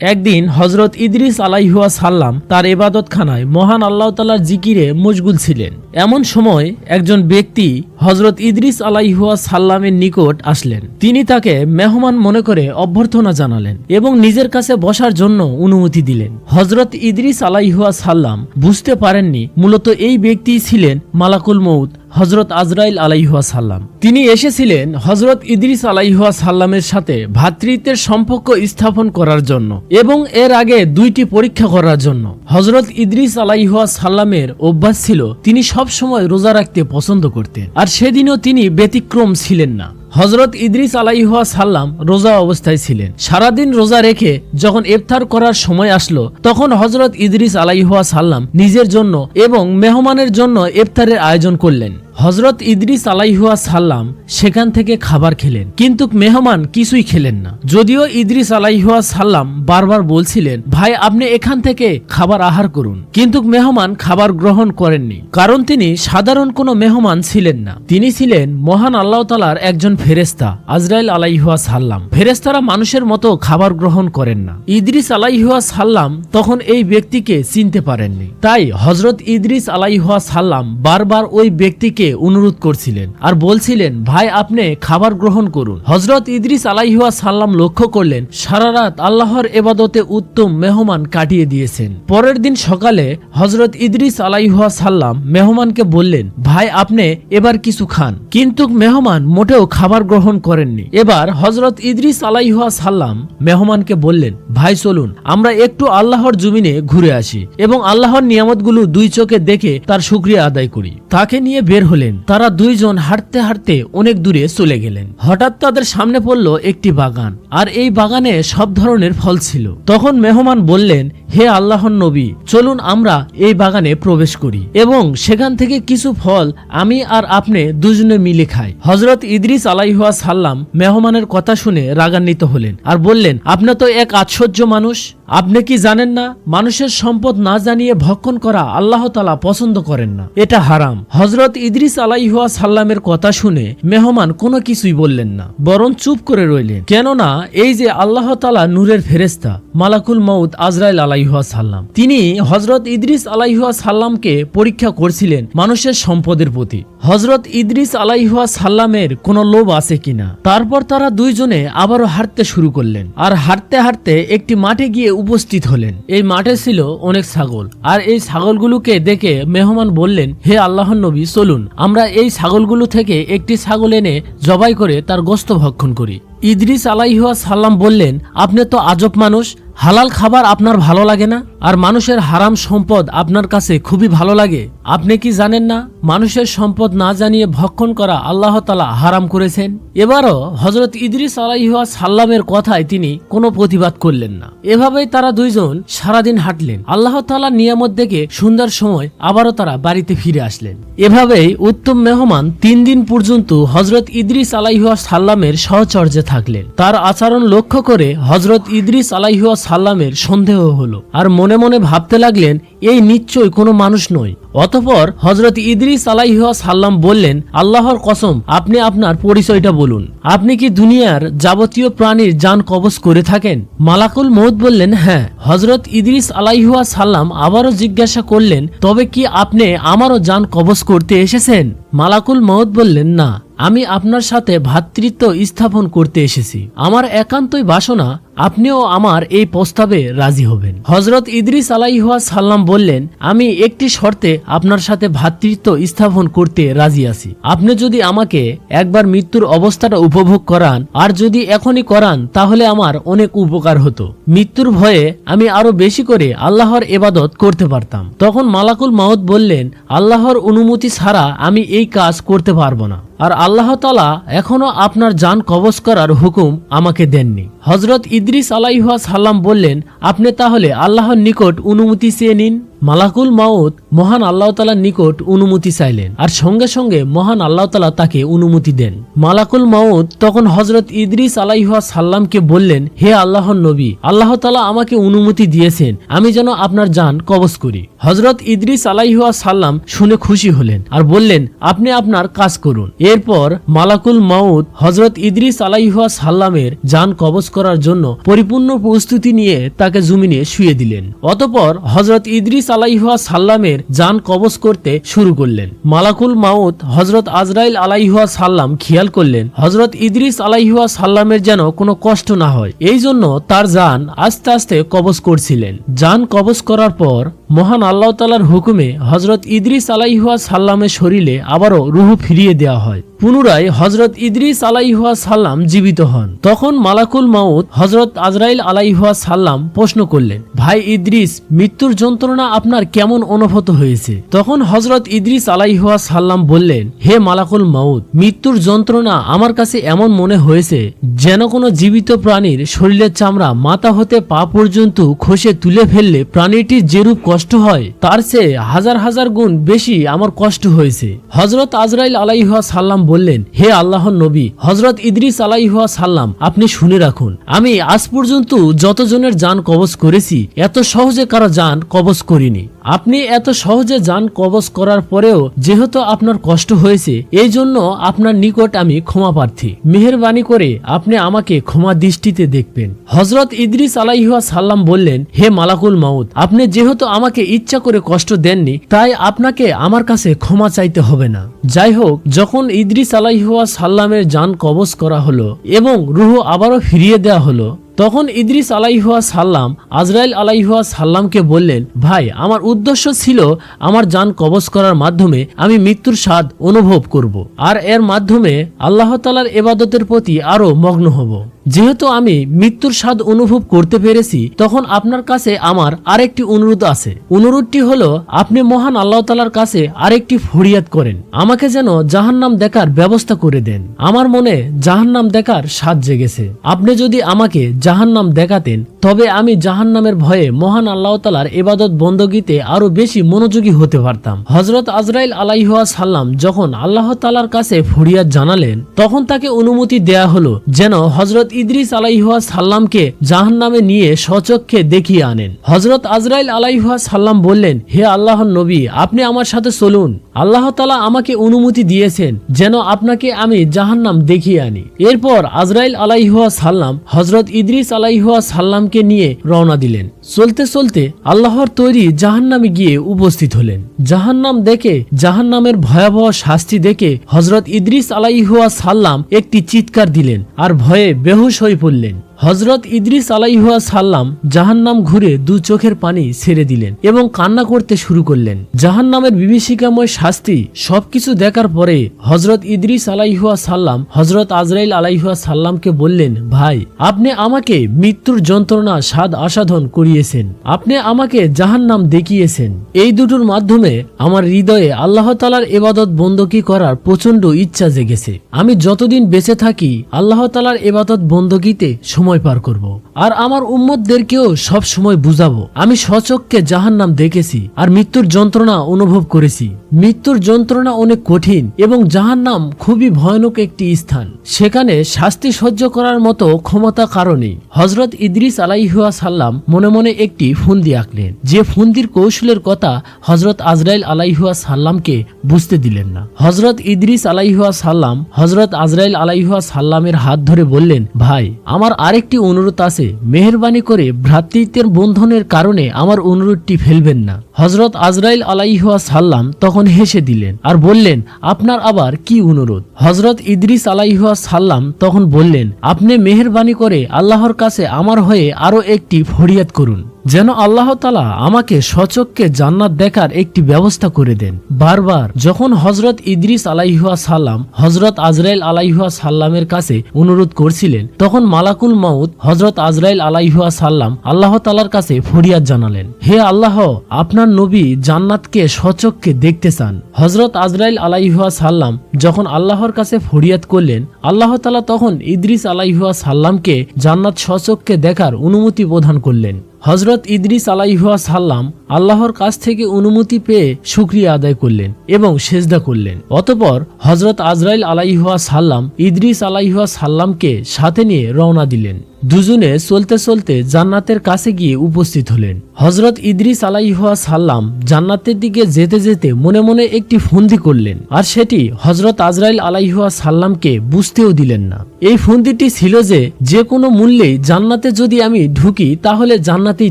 একদিন হজরত ইদ্রিস আলাইহুয়া সাল্লাম তার এবাদতখানায় মহান আল্লাহ তালার জিকিরে মশগুল ছিলেন। এমন সময় একজন ব্যক্তি হজরত ইদ্রিস আলাইহুয়া সাল্লামের নিকট আসলেন। তিনি তাকে মেহমান মনে করে অভ্যর্থনা জানালেন এবং নিজের কাছে বসার জন্য অনুমতি দিলেন। হজরত ইদ্রিস আলাইহুয়া সাল্লাম বুঝতে পারেননি মূলত এই ব্যক্তি ছিলেন মালাকুল মৌত হজরত আজরাইল আলাইহুয়া সাল্লাম তিনি এসেছিলেন হজরত ইদ্রিস আলাইহুয়া সাল্লামের সাথে ভাতৃত্বের সম্পর্ক স্থাপন করার জন্য এবং এর আগে দুইটি পরীক্ষা করার জন্য। হজরত ইদ্রিস আলাইহুয়া সাল্লামের অভ্যাস ছিল, তিনি সবসময় রোজা রাখতে পছন্দ করতেন। আর সেদিনও তিনি ব্যতিক্রম ছিলেন না। হজরত ইদ্রিস আলাইহুয়া সাল্লাম রোজা অবস্থায় ছিলেন। সারাদিন রোজা রেখে যখন ইফতার করার সময় আসলো, তখন হজরত ইদ্রিস আলাইহুয়া সাল্লাম নিজের জন্য এবং মেহমানের জন্য ইফতারের আয়োজন করলেন। হজরত ইদ্রিস আলাইহুয়া সাল্লাম সেখান থেকে খাবার খেলেন, কিন্তু মেহমান কিছুই খেলেন না। যদিও ইদ্রিস আলাইহুয়া সাল্লাম বারবার বলছিলেন, ভাই, আপনি এখান থেকে খাবার আহার করুন। কিন্তু মেহমান খাবার গ্রহণ করেননি, কারণ তিনি সাধারণ কোনো মেহমান ছিলেন না। তিনি ছিলেন মহান আল্লাহ তালার একজন ফেরেস্তা আজরাইল আলাইহুয়া সাল্লাম ফেরেস্তারা মানুষের মতো খাবার গ্রহণ করেন না। ইদ্রিস আলাইহুয়া সাল্লাম তখন এই ব্যক্তিকে চিনতে পারেননি। তাই হজরত ইদ্রিস আলাইহুয়া সাল্লাম বারবার ওই ব্যক্তিকে অনুরোধ করছিলেন আর বলছিলেন, ভাই, আপনি খাবার গ্রহণ করুন। হজরত ইদ্রিস আলাইহুয়া সাল্লাম লক্ষ্য করলেন, সারা রাত আল্লাহর এবাদতে উত্তম মেহমান কাটিয়ে দিয়েছেন। পরের দিন সকালে হজরত ইদ্রিস আলাইহুয়া সাল্লাম মেহমানকে বললেন, ভাই, আপনি এবার কিছু খান। কিন্তু মেহমান মোটেও খাবার গ্রহণ করেননি। এবার হজরত ইদ্রিস আলাইহুয়া সাল্লাম মেহমানকে বললেন, ভাই, চলুন, আমরা একটু আল্লাহর জমিনে ঘুরে আসি এবং আল্লাহর নিয়ামতগুলো দুই চোখে দেখে তার শুক্রিয়া আদায় করি। তাকে নিয়ে বের হলেন। তারা দুইজন হাঁটতে হাঁটতে অনেক দূরে চলে গেলেন। হঠাৎ তাদের সামনে পড়ল একটি বাগান। আর এই বাগানে সব ধরনের ফল ছিল। তখন মেহমান বললেন, হে আল্লাহর নবী, চলুন আমরা এই বাগানে প্রবেশ করি এবং সেখান থেকে কিছু ফল আমি আর আপনি দুজনে মিলে খাই। হজরত ইদ্রিস আলাইহুয়া সাল্লাম মেহমানের কথা শুনে রাগান্বিত হলেন আর বললেন, আপনি তো এক আশ্চর্য মানুষ। আপনি কি জানেন না, মানুষের সম্পদ না জানিয়ে ভক্ষণ করা আল্লাহ তালা পছন্দ করেন না। এটা হারাম। হজরত ইদ্রিস আলাইহুয়া সাল্লামের কথা শুনে মেহমান কোনো কিছুই বললেন না, বরং চুপ করে রইলেন। কেননা এই যে আল্লাহ তালা নূরের ফেরেস্তা মালাকুল মৌত আজরাইল আলাইহুয়া সাল্লাম তিনি হজরত ইদ্রিস আলাইহুয়া সাল্লামকে পরীক্ষা করছিলেন মানুষের সম্পদের প্রতি। হজরত ইদ্রিস আলাইহুয়া সাল্লামের কোনো লোভ আছে কিনা? তারপর তারা দুইজনে আবারও হাঁটতে শুরু করলেন আর হাঁটতে হাঁটতে একটি মাঠে গিয়ে উপস্থিত হলেন। এই মাঠে ছিল অনেক ছাগল। আর এই ছাগলগুলোকে দেখে মেহমান বললেন, হে আল্লাহর নবী, চলুন, আমরা এই ছাগলগুলো থেকে একটি ছাগল এনে জবাই করে তার গোস্ত ভক্ষণ করি। ইদ্রিস আলাইহুয়া সাল্লাম বললেন আপনি তো আজব মানুষ হালাল খাবার আপনার ভালো লাগে না? আর মানুষের হারাম সম্পদ আপনার কাছে খুবই ভালো লাগে? আপনি কি জানেন না? মানুষের সম্পদ না জানিয়ে ভক্ষণ করা আল্লাহ তালা হারাম করেছেন? এবারও হজরত ইদ্রিস আলাইহুয়া সাল্লামের কথায় তিনি কোনো প্রতিবাদ করলেন না। এভাবেই তারা দুইজন সারাদিন হাঁটলেন। আল্লাহ তালা নিয়ামত দেখে সুন্দর সময় আবারও তারা বাড়িতে ফিরে আসলেন। এভাবেই উত্তম মেহমান তিন দিন পর্যন্ত হজরত ইদ্রিস আলাইহুয়া সাল্লামের সহচর্যে থাকলেন। তার আচরণ লক্ষ্য করে হজরত ইদ্রিস আলাইহুয়া সাল্লামের সন্দেহ হলো। আর মনে মনে ভাবতে লাগলেন, এই নিশ্চয় কোনো মানুষ নয়। অতপর হজরত ইদ্রিস আলাইহুয়া সাল্লাম বললেন, আল্লাহর কসম, আপনি আপনার পরিচয়টা বলুন। আপনি কি দুনিয়ার যাবতীয় প্রাণীর যান কবজ করে থাকেন? মালাকুল মৌদ বললেন হ্যাঁ। হজরত ইদ্রিস আলাইহুয়া সাল্লাম আবারও জিজ্ঞাসা করলেন, তবে কি আপনি আমারও যান কবজ করতে এসেছেন? মালাকুল মৌদ বললেন, না, আমি আপনার সাথে ভ্রাতৃত্ব স্থাপন করতে এসেছি। আমার একান্তই বাসনা আপনিও আমার এই প্রস্তাবে রাজি হবেন। হজরত ইদ্রিস আলাইহুয়া সাল্লাম বললেন, আমি একটি শর্তে আপনার সাথে ভ্রাতৃত্ব স্থাপন করতে রাজি আছি। আপনি যদি আমাকে একবার মৃত্যুর অবস্থাটা উপভোগ করান, আর যদি এখনই করান, তাহলে আমার অনেক উপকার হতো। মৃত্যুর ভয়ে আমি আরও বেশি করে আল্লাহর এবাদত করতে পারতাম। তখন মালাকুল মাউদ বললেন, আল্লাহর অনুমতি ছাড়া আমি এই কাজ করতে পারব না। আর আল্লাহ তালা এখনও আপনার যান কবজ করার হুকুম আমাকে দেননি। হজরত ইদ্রিস আলাইহাস সাল্লাম বললেন আপনি তাহলে আল্লাহর নিকট অনুমতি চেয়ে নিন। মালাকুল মাউত মহান আল্লাহ তালার নিকট অনুমতি চাইলেন আর সঙ্গে সঙ্গে মহান আল্লাহ তালা তাকে অনুমতি দেন। মালাকুল মাউত তখন হজরত ইদ্রিস আলাইহুয়া সাল্লামকে বললেন, হে আল্লাহর নবী, আল্লাহ তালা আমাকে অনুমতি দিয়েছেন, আমি যেন আপনার যান কবজ করি। হজরত ইদ্রিস আলাইহুয়া সাল্লাম শুনে খুশি হলেন আর বললেন, আপনি আপনার কাজ করুন। এরপর মালাকুল মাউদ হজরত ইদ্রিস আলাইহুয়া সাল্লামের যান কবজ করার জন্য পরিপূর্ণ প্রস্তুতি নিয়ে তাকে জমিনে শুয়ে দিলেন। অতপর হজরত ইদ্রিস আলাইহুয়া সাল্লামের যান কবজ করতে শুরু করলেন। মালাকুল মাউত হজরত আজরাইল আলাইহুয়া সাল্লাম খেয়াল করলেন হজরত ইদ্রিস আলাইহুয়া সাল্লামের যেন কোনো কষ্ট না হয়। এই জন্য তার যান আস্তে আস্তে কবজ করছিলেন। যান কবজ করার পর মহান আল্লাহ তালার হুকুমে হজরত ইদ্রিস আলাইহুয়া সাল্লামের শরীরে আবারও রুহু ফিরিয়ে দেওয়া হয়। পুনরায় হজরত ইদ্রিস আলাইহুয়া সাল্লাম জীবিত হন। তখন মালাকুল মাউদ হজরত আজরাইল আলাইহুয়া সাল্লাম প্রশ্ন করলেন, ভাই ইদ্রিস, মৃত্যুর যন্ত্রণা আপনার কেমন অনুভূত হয়েছে? তখন হজরত ইদ্রিস আলাইহুয়া সাল্লাম বললেন, হে মালাকুল মাউদ মৃত্যুর যন্ত্রণা আমার কাছে এমন মনে হয়েছে যেন কোনো জীবিত প্রাণীর শরীরের চামড়া মাথা হতে পা পর্যন্ত খসে তুলে ফেললে প্রাণীটির যেরূপ কষ্ট হয়, তার চেয়ে হাজার হাজার গুণ বেশি আমার কষ্ট হয়েছে। হজরত আজরাইল আলাইহুয়া সাল্লাম বললেন, হে আল্লাহর নবী হজরত ইদ্রিস আলাইহুয়া সাল্লাম, আপনি শুনে রাখুন, আমি আজ পর্যন্ত যতজনের যান কবজ করেছি, এত সহজে কারও যান কবজ করিনি। আপনি এত সহজে যান কবজ করার পরেও যেহেতু আপনার কষ্ট হয়েছে, এই জন্য আপনার নিকট আমি ক্ষমা প্রার্থী। মেহরবানি করে আপনি আমাকে ক্ষমা দৃষ্টিতে দেখবেন। হজরত ইদ্রিস আলাইহুয়া সাল্লাম বললেন, হে মালাকুল মাউদ আপনি যেহেতু আমাকে ইচ্ছা করে কষ্ট দেননি, তাই আপনাকে আমার কাছে ক্ষমা চাইতে হবে না। যাই হোক, যখন ইদ্রিস আলাইহুয়া সাল্লামের যান কবজ করা হলো এবং রুহ আবারও ফিরিয়ে দেওয়া হলো। তখন ইদ্রিস আলাইহুয়া সাল্লাম আজরাইল আলাইহুয়া সাল্লামকে বললেন, ভাই, আমার উদ্দেশ্য ছিল আমার যান কবজ করার মাধ্যমে আমি মৃত্যুর স্বাদ অনুভব করব। আর এর মাধ্যমে আল্লাহ তালার এবাদতের প্রতি আরও মগ্ন হব। যেহেতু আমি মৃত্যুর স্বাদ অনুভব করতে পেরেছি, তখন আপনার কাছে আমার আরেকটি অনুরোধ আছে। অনুরোধটি হলো, আপনি মহান আল্লাহ তালার কাছে আরেকটি ফরিয়াদ করেন। আমাকে যেন জাহান্নাম দেখার ব্যবস্থা করে দেন। আমার মনে জাহান্নাম দেখার স্বাদ জেগেছে। আপনি যদি আমাকে জাহান্নাম দেখাতেন, তবে আমি জাহান্নামের ভয়ে মহান আল্লাহ তালার এবাদত বন্দগীতে আরও বেশি মনোযোগী হতে পারতাম। হজরত আজরাইল আলাইহুয়া সাল্লাম যখন আল্লাহ তালার কাছে ফরিয়াদ জানালেন, তখন তাকে অনুমতি দেয়া হলো যেন হজরত ইদ্রিস আলাইহুয়া সাল্লামকে জাহান্নামে নিয়ে সচক্ষে দেখিয়ে আনেন। হজরত আজরাইল আলাইহুয়া সাল্লাম বললেন, হে আল্লাহর নবী, আপনি আমার সাথে চলুন। আল্লাহ তালা আমাকে অনুমতি দিয়েছেন যেন আপনাকে আমি জাহান্নাম দেখিয়ে আনি। এরপর আজরাইল আলাইহুয়া সাল্লাম হজরত ইদ্রিস আলাইহুয়া সাল্লামকে নিয়ে রওনা দিলেন। চলতে চলতে আল্লাহর তৈরি জাহান্নামে গিয়ে উপস্থিত হলেন। জাহান্নাম দেখে, জাহান্নামের ভয়াবহ শাস্তি দেখে হজরত ইদ্রিস আলাইহুয়া সাল্লাম একটি চিৎকার দিলেন আর ভয়ে বেহুশ হয়ে পড়লেন। হজরত ইদ্রিস আলাইহুয়া সাল্লাম জাহান্নাম ঘুরে দু চোখের পানি ছেড়ে দিলেন এবং কান্না করতে শুরু করলেন। জাহান্নামের বিভীষিকাময় শাস্তি সবকিছু দেখার পরে হজরত ইদ্রিস আলাইহুয়া সাল্লাম হজরত আজরাইল আলাইহুয়া সাল্লামকে বললেন, ভাই, আপনি আমাকে মৃত্যুর যন্ত্রণা, স্বাদ আসাধন করিয়েছেন। আপনি আমাকে জাহান্নাম দেখিয়েছেন। এই দুটোর মাধ্যমে আমার হৃদয়ে আল্লাহ তালার এবাদত বন্দকি করার প্রচণ্ড ইচ্ছা জেগেছে। আমি যতদিন বেঁচে থাকি, আল্লাহ তালার এবাদত বন্দকিতে সময় পার করব। আর আমার উম্মতদেরকেও সব সময় বুঝাবো। আমি সচককে জাহান্নাম দেখেছি আর মৃত্যুর যন্ত্রণা অনুভব করেছি। মৃত্যুর যন্ত্রণা অনেক কঠিন এবং জাহান্নাম খুবই ভয়ানক একটি স্থান। সেখানে শাস্তি সহ্য করার মতো ক্ষমতা কারণে হজরত ইদ্রিস আলাইহুয়া সাল্লাম মনে মনে একটি ফুন্দি আঁকলেন। যে ফুন্দির কৌশলের কথা হজরত আজরাইল আলাইহুয়া সাল্লামকে বুঝতে দিলেন না। হজরত ইদ্রিস আলাইহুয়া সাল্লাম হজরত আজরাইল আলাইহুয়া সাল্লামের হাত ধরে বললেন, ভাই, আমার আরেকটি অনুরোধ আছে মেহরবানি করে ভ্রাতৃত্বের বন্ধনের কারণে আমার অনুরোধটি ফেলবেন না। হজরত আজরাইল আলাইহুয়া সাল্লাম তখন হেসে দিলেন আর বললেন, আপনার আবার কি অনুরোধ? হজরত ইদ্রিস আলাইহুয়া সাল্লাম তখন বললেন, আপনি মেহরবানি করে আল্লাহর কাছে আমার হয়ে আরও একটি ফরিয়াদ করুন, যেন আল্লাহ তালা আমাকে সচককে জান্নাত দেখার একটি ব্যবস্থা করে দেন। বারবার যখন হজরত ইদ্রিস আলাইহুয়া সাল্লাম হজরত আজরাইল আলাইহুয়া সাল্লামের কাছে অনুরোধ করছিলেন, তখন মালাকুল মাউদ হজরত আজরাইল আলাইহুয়া সাল্লাম আল্লাহ তালার কাছে ফরিয়াদ জানালেন, হে আল্লাহ, আপনার নবী জান্নাতকে সচককে দেখতে চান। হজরত আজরাইল আলাইহুয়া সাল্লাম যখন আল্লাহর কাছে ফরিয়াদ করলেন, আল্লাহ তালা তখন ইদ্রিস আলাইহুয়া সাল্লামকে জান্নাত সচককে দেখার অনুমতি প্রদান করলেন। হজরত ইদ্রিস আলাইহুয়া সাল্লাম আল্লাহর কাছ থেকে অনুমতি পেয়ে শুক্রিয়া আদায় করলেন এবং সেজদা করলেন। অতপর হজরত আজরাইল আলাইহুয়া সাল্লাম ইদ্রিস আলাইহুয়া সাল্লামকে সাথে নিয়ে রওনা দিলেন। দুজনে চলতে চলতে জান্নাতের কাছে গিয়ে উপস্থিত হলেন। হজরত ইদ্রিস আলাইহুয়া সাল্লাম জান্নাতের দিকে যেতে যেতে মনে মনে একটি ফন্দি করলেন, আর সেটি হজরত আজরাইল আলাইহুয়া সাল্লামকে বুঝতেও দিলেন না। এই ফন্দিটি ছিল যে যে কোনো মূল্যেই জান্নাতে যদি আমি ঢুকি, তাহলে জান্নাতেই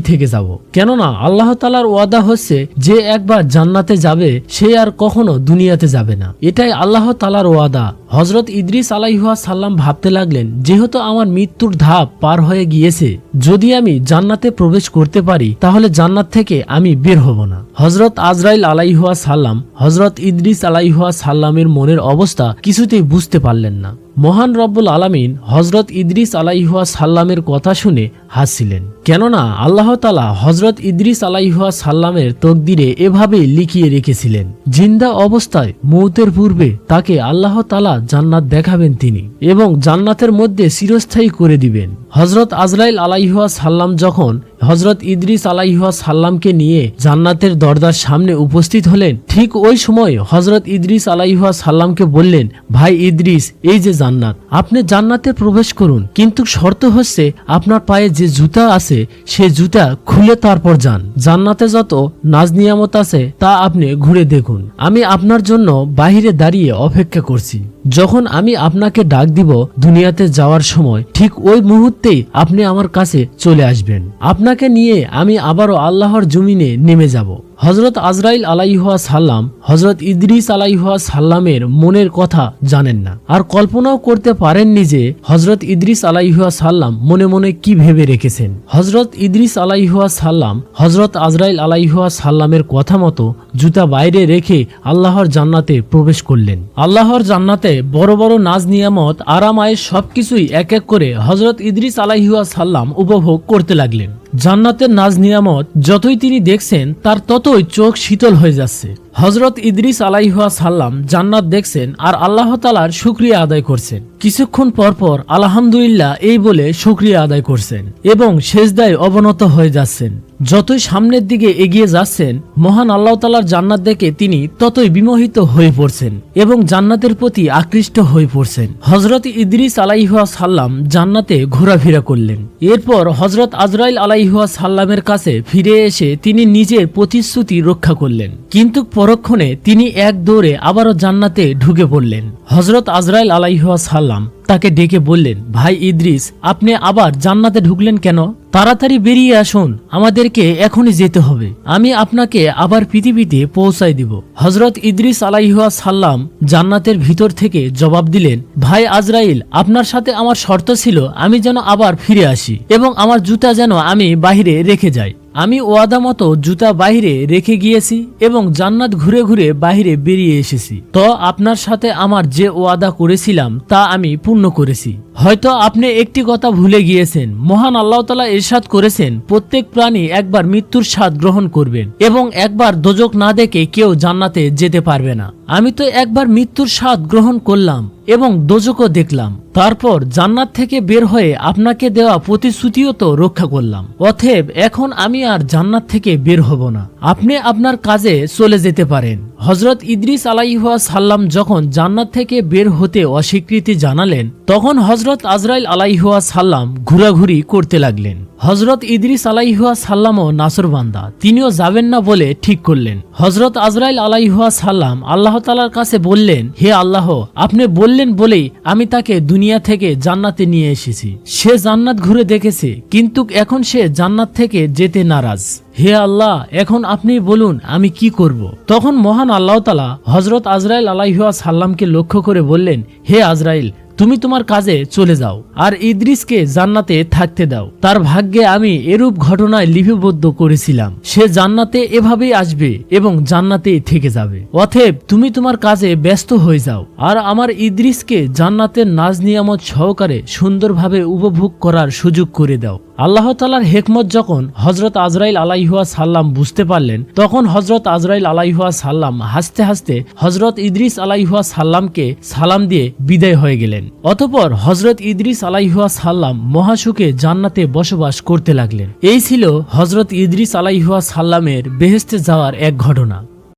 থেকে যাব। কেননা আল্লাহ তালার ওয়াদা হচ্ছে, যে একবার জান্নাতে যাবে, সে আর কখনো দুনিয়াতে যাবে না। এটাই আল্লাহ তালার ওয়াদা। হজরত ইদ্রিস আলাইহুয়া সাল্লাম ভাবতে লাগলেন, যেহেতু আমার মৃত্যুর ধাপ পার হয়ে গিয়েছে, যদি আমি জান্নাতে প্রবেশ করতে পারি, তাহলে জান্নাত থেকে আমি বের হব না। হজরত আজরাইল আলাইহুয়া সাল্লাম হজরত ইদ্রিস আলাইহুয়া সাল্লামের মনের অবস্থা কিছুতেই বুঝতে পারলেন না। মহান রব্বুল আলামিন হজরত ইদ্রিস আলাইহুয়া সাল্লামের কথা শুনে হাসছিলেন। কেননা আল্লাহ তালা হজরত ইদ্রিস আলাইহুয়া সাল্লামের তকদিরে এভাবে লিখিয়ে রেখেছিলেন, জিন্দা অবস্থায় মৌতের পূর্বে তাকে আল্লাহ তালা জান্নাত দেখাবেন তিনি এবং জান্নাতের মধ্যে চিরস্থায়ী করে দিবেন। হজরত আজরাইল আলাইহুয়া সাল্লাম যখন হজরত ইদ্রিস আলাইহুয়া সাল্লামকে নিয়ে জান্নাতের দরজার সামনে উপস্থিত হলেন। ঠিক ওই সময় হজরত ইদ্রিস আলাইহুয়া সাল্লামকে বললেন, ভাই ইদ্রিস, এই যে জান্নাত, আপনি জান্নাতে প্রবেশ করুন। কিন্তু শর্ত হচ্ছে আপনার পায়ে যে জুতা আছে, সে জুতা খুলে তারপর যান। জান্নাতে যত নাজ নিয়ামত আছে, তা আপনি ঘুরে দেখুন। আমি আপনার জন্য বাহিরে দাঁড়িয়ে অপেক্ষা করছি। যখন আমি আপনাকে ডাক দিব দুনিয়াতে যাওয়ার সময়, ঠিক ওই মুহূর্তেই আপনি আমার কাছে চলে আসবেন। আপনাকে নিয়ে আমি আবারও আল্লাহর জমিনে নেমে যাব। হজরত আজরাইল আলাইহুয়া সাল্লাম হজরত ইদ্রিস আলাইহুয়া সাল্লামের মনের কথা জানেন না। আর কল্পনাও করতে পারেননি যে হজরত ইদ্রিস আলাইহুয়া সাল্লাম মনে মনে কি ভেবে রেখেছেন। হজরত ইদ্রিস আলাইহুয়া সাল্লাম হজরত আজরাইল আলাইহুয়া সাল্লামের কথা মতো জুতা বাইরে রেখে আল্লাহর জান্নাতে প্রবেশ করলেন। আল্লাহর জান্নাতে বড় বড় নাজ নিয়ামত, আরাম আয়ের সবকিছুই এক এক করে হজরত ইদ্রিস আলাইহুয়া সাল্লাম উপভোগ করতে লাগলেন। জান্নাতের নাজ নিয়ামত যতই তিনি দেখছেন, তার ততই চোখ শীতল হয়ে যাচ্ছে হজরত ইদ্রিস আলাইহুয়া সাল্লাম জান্নাত দেখছেন আর আল্লাহ তালার শুক্রিয়া আদায় করছেন। কিছুক্ষণ পরপর আলহামদুলিল্লাহ এই বলে শুক্রিয়া আদায় করছেন এবং শেষদায় অবনত হয়ে যাচ্ছেন। যতই সামনের দিকে এগিয়ে যাচ্ছেন, মহান আল্লাহ তালার জান্নাত দেখে তিনি ততই বিমোহিত হয়ে পড়ছেন এবং জান্নাতের প্রতি আকৃষ্ট হয়ে পড়ছেন। হজরত ইদ্রিস আলাইহুয়া সাল্লাম জান্নাতে ঘোরাফেরা করলেন। এরপর হজরত আজরাইল আলাইহুয়া সাল্লামের কাছে ফিরে এসে তিনি নিজের প্রতিশ্রুতি রক্ষা করলেন। কিন্তু পরক্ষণে তিনি এক দৌড়ে আবারও জান্নাতে ঢুকে পড়লেন। হজরত আজরাইল আলাইহুয়া সাল্লাম তাকে ডেকে বললেন, ভাই ইদ্রিস, আপনি আবার জান্নাতে ঢুকলেন কেন? তাড়াতাড়ি বেরিয়ে আসুন, আমাদেরকে এখনই যেতে হবে। আমি আপনাকে আবার পৃথিবীতে পৌঁছাই দিব। হজরত ইদ্রিস আলাইহুয়া সাল্লাম জান্নাতের ভিতর থেকে জবাব দিলেন, ভাই আজরাইল, আপনার সাথে আমার শর্ত ছিল, আমি যেন আবার ফিরে আসি এবং আমার জুতা যেন আমি বাহিরে রেখে যাই। আমি ওয়াদা মতো জুতা বাহিরে রেখে গিয়েছি এবং জান্নাত ঘুরে ঘুরে বাহিরে বেরিয়ে এসেছি। তো আপনার সাথে আমার যে ওয়াদা করেছিলাম তা আমি পূর্ণ করেছি। হয়তো আপনি একটি কথা ভুলে গিয়েছেন। মহান আল্লাহ তালা ইরশাদ করেছেন, প্রত্যেক প্রাণী একবার মৃত্যুর স্বাদ গ্রহণ করবেন এবং একবার দোজক না দেখে কেউ জান্নাতে যেতে পারবে না। আমি তো একবার মৃত্যুর স্বাদ গ্রহণ করলাম এবং দোজকও দেখলাম। তারপর জান্নাত থেকে বের হয়ে আপনাকে দেওয়া প্রতিশ্রুতিও তো রক্ষা করলাম। অথেব এখন আমি আর জান্নাত থেকে বের হব না। আপনি আপনার কাজে চলে যেতে পারেন। হজরত ইদ্রিস আলাইহুয়া সাল্লাম যখন জান্নাত থেকে বের হতে অস্বীকৃতি জানালেন, তখন হজরত আজরাইল আলাইহুয়া সাল্লাম ঘোরাঘুরি করতে লাগলেন। হজরত ইদ্রিস আলাইহুয়া সাল্লামও নাসরবান্দা তিনিও যাবেন না বলে ঠিক করলেন। হজরত আজরাইল আলাইহুয়া সাল্লাম আল্লাহ তালার কাছে বললেন, হে আল্লাহ, আপনি বললেন বলেই আমি তাকে দুনিয়া থেকে জান্নাতে নিয়ে এসেছি। সে জান্নাত ঘুরে দেখেছে, কিন্তু এখন সে জান্নাত থেকে যেতে নারাজ। হে আল্লাহ, এখন আপনি বলুন, আমি কি করব। তখন মহান আল্লাহ তালা হজরত আজরাইল আলাইহুয়া সাল্লামকে লক্ষ্য করে বললেন, হে আজরাইল তুমি তোমার কাজে চলে যাও, আর ইদ্রিসকে জান্নাতে থাকতে দাও। তার ভাগ্যে আমি এরূপ ঘটনায় লিপিবদ্ধ করেছিলাম। সে জান্নাতে এভাবেই আসবে এবং জান্নাতেই থেকে যাবে। অথেব তুমি তোমার কাজে ব্যস্ত হয়ে যাও, আর আমার ইদ্রিসকে জান্নাতের নাজ নিয়ামত সহকারে সুন্দরভাবে উপভোগ করার সুযোগ করে দাও। আল্লাহ তালার হেকমত যখন হজরত আজরাইল আলাইহুয়া সাল্লাম বুঝতে পারলেন, তখন হজরত আজরাইল আলাইহুয়া সাল্লাম হাসতে হাসতে হজরত ইদ্রিস আলাইহুয়া সাল্লামকে সালাম দিয়ে বিদায় হয়ে গেলেন। অতপর হজরত ইদ্রিস আলাইহুয়া সাল্লাম মহাসুখে জান্নাতে বসবাস করতে লাগলেন। এই ছিল হজরত ইদ্রিস আলাইহুয়া সাল্লামের বেহেস্তে যাওয়ার এক ঘটনা।